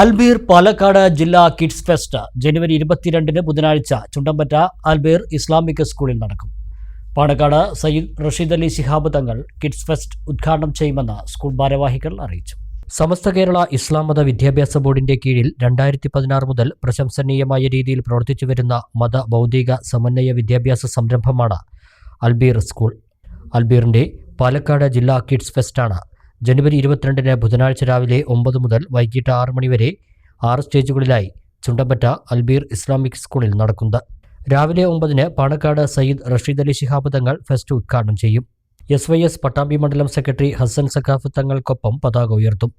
അൽബീർ പാലക്കാട് ജില്ലാ kids fest ജനുവരി ഇരുപത്തിരണ്ടിന് ബുധനാഴ്ച ചുണ്ടമ്പറ്റ അൽബീർ ഇസ്ലാമിക് സ്കൂളിൽ നടക്കും. പാലക്കാട് സയ്യിദ് റഷീദ് അലി ശിഹാബ് തങ്ങൾ കിഡ്സ് ഫെസ്റ്റ് ഉദ്ഘാടനം ചെയ്യുമെന്ന് സ്കൂൾ ഭാരവാഹികൾ അറിയിച്ചു. സമസ്ത കേരള ഇസ്ലാം മത വിദ്യാഭ്യാസ ബോർഡിന്റെ കീഴിൽ രണ്ടായിരത്തി പതിനാറ് മുതൽ പ്രശംസനീയമായ രീതിയിൽ പ്രവർത്തിച്ചു വരുന്ന മത ഭൗതിക സമന്വയ വിദ്യാഭ്യാസ സംരംഭമാണ് അൽബീർ സ്കൂൾ. അൽബീറിന്റെ പാലക്കാട് ജില്ലാ കിഡ്സ് ഫെസ്റ്റാണ് ജനുവരി ഇരുപത്തിരണ്ടിന് ബുധനാഴ്ച രാവിലെ ഒമ്പത് മുതൽ വൈകിട്ട് ആറ് മണിവരെ ആറ് സ്റ്റേജുകളിലായി ചുണ്ടമ്പറ്റ അൽബീർ ഇസ്ലാമിക് സ്കൂളിൽ നടക്കുന്നത് രാവിലെ ഒമ്പതിന് പാണക്കാട് സയ്യിദ് റഷീദ് അലി ശിഹാബ് തങ്ങൾ ഫെസ്റ്റ് ഉദ്ഘാടനം ചെയ്യും. എസ് വൈ എസ് പട്ടാമ്പി മണ്ഡലം സെക്രട്ടറി ഹസൻ സഖാഫ് തങ്ങൾക്കൊപ്പം പതാക ഉയർത്തും.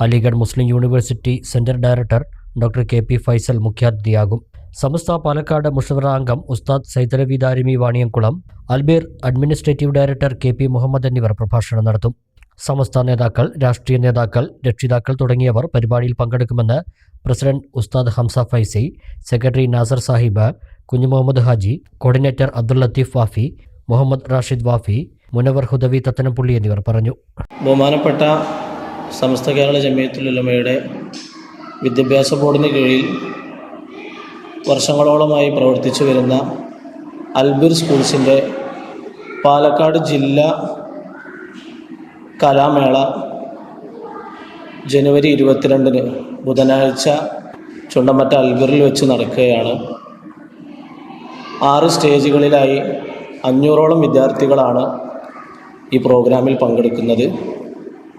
Aligarh Muslim university centre director doctor K. P. Faisal മുഖ്യാതിഥിയാകും. സമസ്ത പാലക്കാട് മുഷവറ അംഗം ഉസ്താദ് Saithalavi Darimi Vaniyamkulam Albeer administrative director K. P. Muhammad എന്നിവർ പ്രഭാഷണം നടത്തും. സമസ്ത നേതാക്കൾ രാഷ്ട്രീയ നേതാക്കൾ രക്ഷിതാക്കൾ തുടങ്ങിയവർ പരിപാടിയിൽ പങ്കെടുക്കുമെന്ന് പ്രസിഡന്റ് ഉസ്താദ് ഹംസ ഫൈസി സെക്രട്ടറി നാസർ സാഹിബ് കുഞ്ഞു മുഹമ്മദ് ഹാജി കോർഡിനേറ്റർ അബ്ദുൽ ലത്തീഫ് വാഫി മുഹമ്മദ് റാഷിദ് വാഫി മുനവർ ഹുദവി തത്തനപ്പുള്ളി എന്നിവർ പറഞ്ഞു. ബഹുമാനപ്പെട്ട സമസ്ത കേരള ജമിയത്തുലുലമയുടെ വിദ്യാഭ്യാസ ബോർഡിന് കീഴിൽ വർഷങ്ങളോളമായി പ്രവർത്തിച്ചു വരുന്ന അൽബിർ സ്കൂൾസിന്റെ പാലക്കാട് ജില്ലാ കലാമേള ജനുവരി ഇരുപത്തിരണ്ടിന് ബുധനാഴ്ച ചുണ്ടമറ്റ അൽബറിൽ വെച്ച് നടക്കുകയാണ്. ആറ് സ്റ്റേജുകളിലായി അഞ്ഞൂറോളം വിദ്യാർത്ഥികളാണ് ഈ പ്രോഗ്രാമിൽ പങ്കെടുക്കുന്നത്.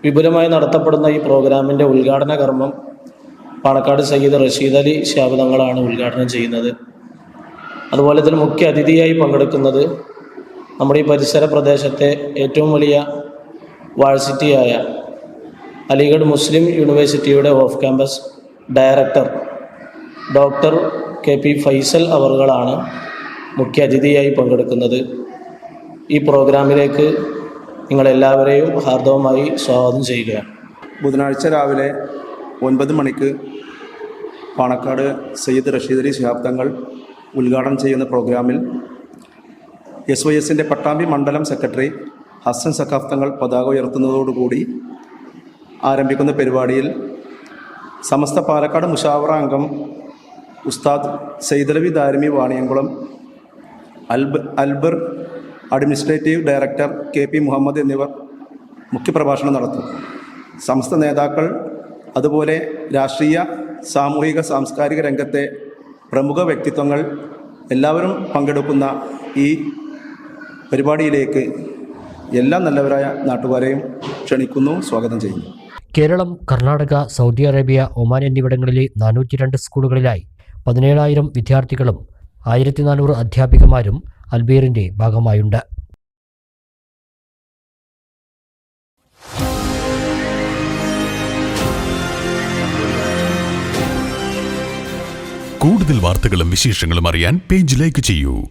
വിപുലമായി നടത്തപ്പെടുന്ന ഈ പ്രോഗ്രാമിന്റെ ഉദ്ഘാടന കർമ്മം പാണക്കാട് സയ്യിദ് റഷീദ് അലി ശാബദങ്ങളാണ് ഉദ്ഘാടനം ചെയ്യുന്നത്. അതുപോലെ തന്നെ മുഖ്യ അതിഥിയായി പങ്കെടുക്കുന്നത് നമ്മുടെ ഈ പരിസര പ്രദേശത്തെ ഏറ്റവും വലിയ വാഴ്സിറ്റിയായ അലിഗഡ് മുസ്ലിം യൂണിവേഴ്സിറ്റിയുടെ off campus director doctor K P Faisal അവറുകളാണ് മുഖ്യ അതിഥിയായി പങ്കെടുക്കുന്നത്. ഈ പ്രോഗ്രാമിലേക്ക് നിങ്ങളെല്ലാവരെയും ഹാർദവമായി സ്വാഗതം ചെയ്യുകയാണ്. ബുധനാഴ്ച രാവിലെ ഒൻപത് മണിക്ക് പാണക്കാട് സയ്യിദ് റഷീദ് അലി ശിഹാബ് തങ്ങൾ ഉദ്ഘാടനം ചെയ്യുന്ന പ്രോഗ്രാമിൽ എസ് വൈ എസിന്റെ പട്ടാമ്പി മണ്ഡലം സെക്രട്ടറി ഹസൻ സഖാഫ് തങ്ങൾ പതാക ഉയർത്തുന്നതോടുകൂടി ആരംഭിക്കുന്ന പരിപാടിയിൽ സമസ്ത പാലക്കാട് മുഷാവറ അംഗം ഉസ്താദ് Saidalavi Darimi Vaniyamkulam അൽബ് Albeer administrative director K P Muhammad എന്നിവർ മുഖ്യപ്രഭാഷണം നടത്തും. സമസ്ത നേതാക്കൾ അതുപോലെ രാഷ്ട്രീയ സാമൂഹിക സാംസ്കാരിക രംഗത്തെ പ്രമുഖ വ്യക്തിത്വങ്ങൾ എല്ലാവരും പങ്കെടുക്കുന്ന ഈ പരിപാടിയിലേക്ക് എല്ലാ നല്ലവരായ നാട്ടുകാരെയും ക്ഷണിക്കുന്നു സ്വാഗതം ചെയ്യുന്നു. Keralam Karnataka Saudi Arabia Oman എന്നിവിടങ്ങളിലെ നാനൂറ്റി രണ്ട് സ്കൂളുകളിലായി പതിനേഴായിരം വിദ്യാർത്ഥികളും ആയിരത്തി നാനൂറ് അധ്യാപികമാരും അൽബീറിന്റെ ഭാഗമായുണ്ട്. കൂടുതൽ വാർത്തകളും വിശേഷങ്ങളും അറിയാൻ പേജ് ലൈക്ക് ചെയ്യൂ.